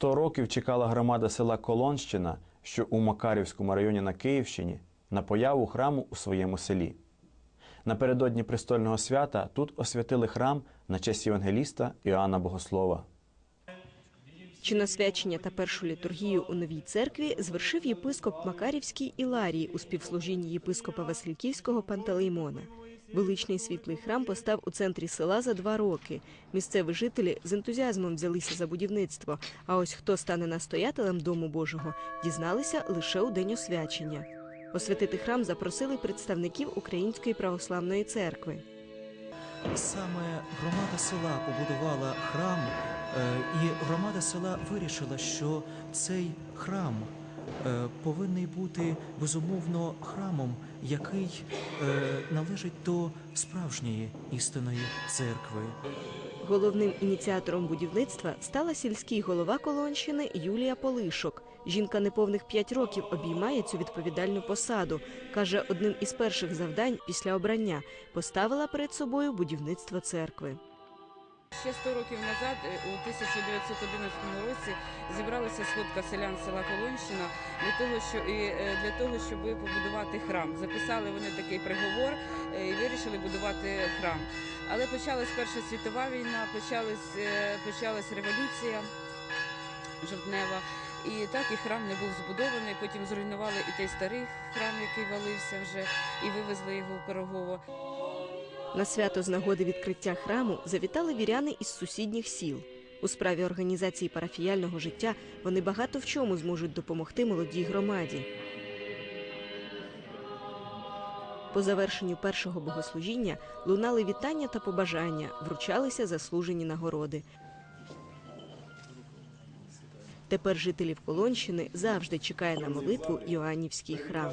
Сто років чекала громада села Колонщина, що у Макарівському районі на Київщині, на появу храму у своєму селі. Напередодні престольного свята тут освятили храм на честь євангеліста Іоанна Богослова. Чиносвячення та першу літургію у новій церкві звершив єпископ Макарівський Іларій у співслужінні єпископа Васильківського Пантелеймона. Величний світлий храм постав у центрі села за два роки. Місцеві жителі з ентузіазмом взялися за будівництво. А ось хто стане настоятелем Дому Божого, дізналися лише у день освячення. Освятити храм запросили представників Української православної церкви. Саме громада села побудувала храм, е, і громада села вирішила, що цей храм е, повинен бути безумовно храмом, який е, належить до справжньої істинної церкви. Головним ініціатором будівництва стала сільський голова Колонщини Юлія Полишок. Жінка неповних п'ять років обіймає цю відповідальну посаду. каже, одним із перших завдань після обрання поставила перед собою будівництво церкви. Ще 100 років назад, е, у 1911 році, зібралася сходка селян села Колонщина для того, що і е, для того, щоб побудувати храм. Записали вони такий приговор е, і вирішили будувати храм. Але почалась Перша світова війна, почалась, почалась революція жовтнева. І так і храм не був збудований. Потім зруйнували і той старий храм, який валився вже, і вивезли його в Пирогово. На свято з нагоди відкриття храму завітали віряни із сусідніх сіл. У справі організації парафіяльного життя вони багато в чому зможуть допомогти молодій громаді. По завершенню першого богослужіння лунали вітання та побажання, вручалися заслужені нагороди. Тепер жителів Колонщини завжди чекає на молитву Іоаннівський храм.